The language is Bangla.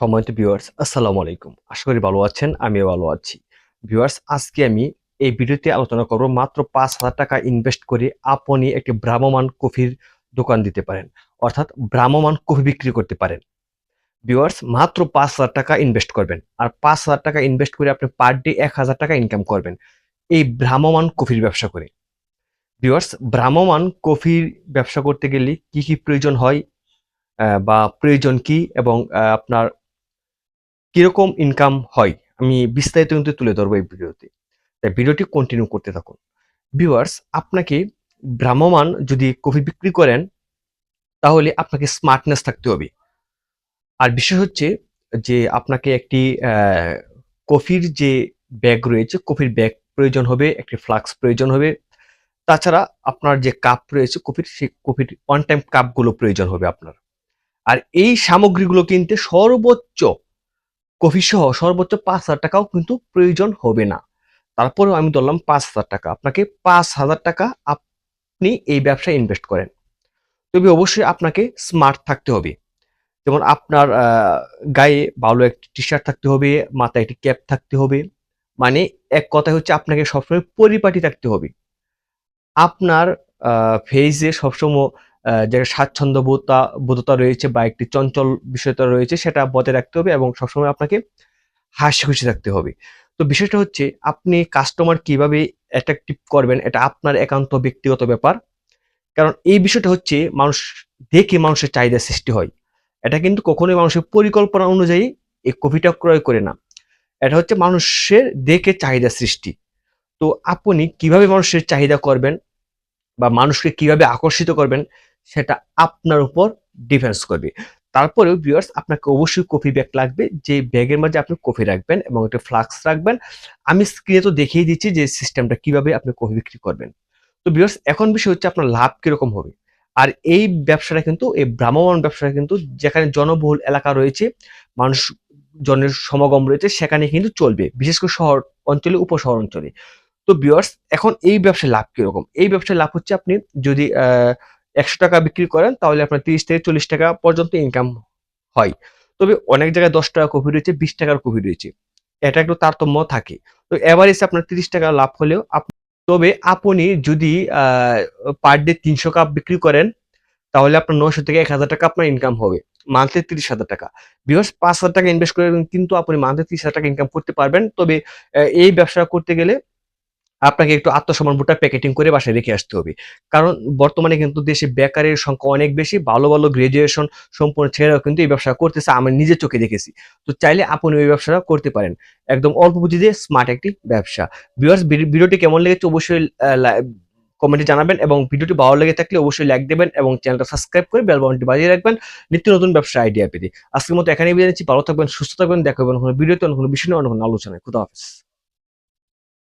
সম্মানিত ভিউয়ার্স আসসালামু আলাইকুম। আশা করি ভালো আছেন, আমিও ভালো আছি। ভিউয়ার্স আজকে আমি এই ভিডিওতে আলোচনা করব মাত্র পাঁচ হাজার টাকা ইনভেস্ট করে আপনি একটি ভ্রাম্যমান কফির দোকান দিতে পারেন, অর্থাৎ ভ্রাম্যমান কফি বিক্রি করতে পারেন। ভিউয়ার্স মাত্র পাঁচ হাজার টাকা ইনভেস্ট করবেন, আর পাঁচ হাজার টাকা ইনভেস্ট করে আপনি পার ডে এক হাজার টাকা ইনকাম করবেন এই ভ্রাম্যমান কফির ব্যবসা করে। ভিউয়ার্স ভ্রাম্যমান কফির ব্যবসা করতে গেলে কি কি প্রয়োজন হয়? বা প্রয়োজন কি? এবং আপনার কীরকম ইনকাম হয়, আমি বিস্তারিত কিন্তু তুলে ধরবো এই ভিডিওতে। তাই ভিডিওটি কন্টিনিউ করতে থাকুন। ভিউয়ার্স আপনাকে ভ্রাম্যমান যদি কফি বিক্রি করেন, তাহলে আপনাকে স্মার্টনেস থাকতে হবে। আর বিশেষ হচ্ছে যে আপনাকে একটি কফির যে ব্যাগ রয়েছে, কফির ব্যাগ প্রয়োজন হবে, একটি ফ্লাক্স প্রয়োজন হবে। তাছাড়া আপনার যে কাপ রয়েছে কফির, সেই কফির ওয়ান টাইম কাপগুলো প্রয়োজন হবে আপনার। আর এই সামগ্রীগুলো কিনতে সর্বোচ্চ কফি সহ সর্বোচ্চ পাঁচ হাজার টাকাও কিন্তু প্রয়োজন হবে না। তারপরেও আমি ধরলাম পাঁচ হাজার টাকা। আপনাকে পাঁচ হাজার টাকা আপনি এই ব্যবসায় ইনভেস্ট করেন। তবে অবশ্যই আপনাকে স্মার্ট থাকতে হবে। যেমন আপনার গায়ে ভালো একটি টি শার্ট থাকতে হবে, মাথায় একটি ক্যাপ থাকতে হবে। মানে এক কথায় হচ্ছে আপনাকে সবসময় পরিপাটি থাকতে হবে। আপনার ফেসে সবসময় যে স্বাচ্ছন্দ্য বোধতা রয়েছে বা একটি চঞ্চল বিষয়তা রয়েছে, সেটা বজায় রাখতে হবে এবং সবসময় আপনাকে হাসি খুশি থাকতে হবে। তো বিষয়টা হচ্ছে, আপনি কাস্টমার কীভাবে অ্যাট্রাকটিভ করবেন, এটা আপনার একান্ত ব্যক্তিগত ব্যাপার। কারণ এই বিষয়টা হচ্ছে, মানুষ দেখে মানুষের চাহিদা সৃষ্টি হয়। এটা কিন্তু কখনোই মানুষের পরিকল্পনা অনুযায়ী এই কফিটা ক্রয় করে না। এটা হচ্ছে মানুষের দেখে চাহিদা সৃষ্টি। তো আপনি কীভাবে মানুষের চাহিদা করবেন বা মানুষকে কীভাবে আকর্ষিত করবেন সেটা আপনার উপর ডিফেন্স করবে। তারপরেও ভিউয়ার্স আপনাকে অবশ্যই কফি ব্যাগ লাগবে। যে ব্যাগের মধ্যে আপনি কফি রাখবেন এবং একটা ফ্লাক্স রাখবেন, আমি স্ক্রিনে তো দেখিয়ে দিচ্ছি যে সিস্টেমটা কীভাবে আপনি কফি বিক্রি করবেন। তো ভিউয়ার্স এখন বিষয় হচ্ছে আপনার লাভ কীরকম হবে। আর এই ব্যবসাটা কিন্তু, এই ভ্রাম্যমান ব্যবসাটা কিন্তু, যেখানে জনবহুল এলাকা রয়েছে, মানুষ জনের সমাগম রয়েছে, সেখানে কিন্তু চলবে। বিশেষ করে শহর অঞ্চলে, উপশহর অঞ্চলে। তো ভিউয়ার্স এখন এই ব্যবসায় লাভ কীরকম? এই ব্যবসায় লাভ হচ্ছে আপনি যদি একশো টাকা বিক্রি করেন, তাহলে আপনার তিরিশ থেকে চল্লিশ টাকা পর্যন্ত ইনকাম হয়। তবে অনেক জায়গায় দশ টাকা কপি রয়েছে, বিশ টাকার কফি রয়েছে। এটা একটু তারতম্য থাকে। তো এভারেজ আপনার তিরিশ টাকা লাভ হলেও তবে আপনি যদি পার ডে তিনশো কাপ বিক্রি করেন, তাহলে আপনার নশো থেকে এক হাজার টাকা আপনার ইনকাম হবে। মান্থলি তিরিশ হাজার টাকা। বিকজ পাঁচ হাজার টাকা ইনভেস্ট করে কিন্তু আপনি মান্থলি তিরিশ হাজার টাকা ইনকাম করতে পারবেন। তবে এই ব্যবসা করতে গেলে আপনাকে একটু আত্মসম্মান বোটা প্যাকেটিং করে বাসায় রেখে আসতে হবে। কারণ বর্তমানে কিন্তু দেশে বেকারের সংখ্যা অনেক বেশি, ভালো ভালো গ্রাজুয়েশন সম্পূর্ণ ছেলেরাও কিন্তু এই ব্যবসা করতেছে, আমি নিজের চোখে দেখেছি। তো চাইলে আপনি ওই ব্যবসাটা করতে পারেন। একদম অল্প পুঁজি দিয়ে স্মার্ট একটি ব্যবসা। ভিউয়ার্স ভিডিওটি কেমন লেগেছে অবশ্যই কমেন্টে জানাবেন এবং ভিডিওটি ভালো লেগে থাকলে অবশ্যই লাইক দেবেন এবং চ্যানেলটা সাবস্ক্রাইব করে বেল বাটনটি বাজিয়ে রাখবেন। নিত্য নতুন ব্যবসা আইডিয়া পেতে। আজকের মতো এখানেই বিদায় নিচ্ছি। ভালো থাকবেন, সুস্থ থাকবেন। দেখা হবে অন্য কোনো ভিডিওতে, অন্য কোনো বিষয় নিয়ে, অন্য কোনো আলোচনায়। খুদা হাফেজ।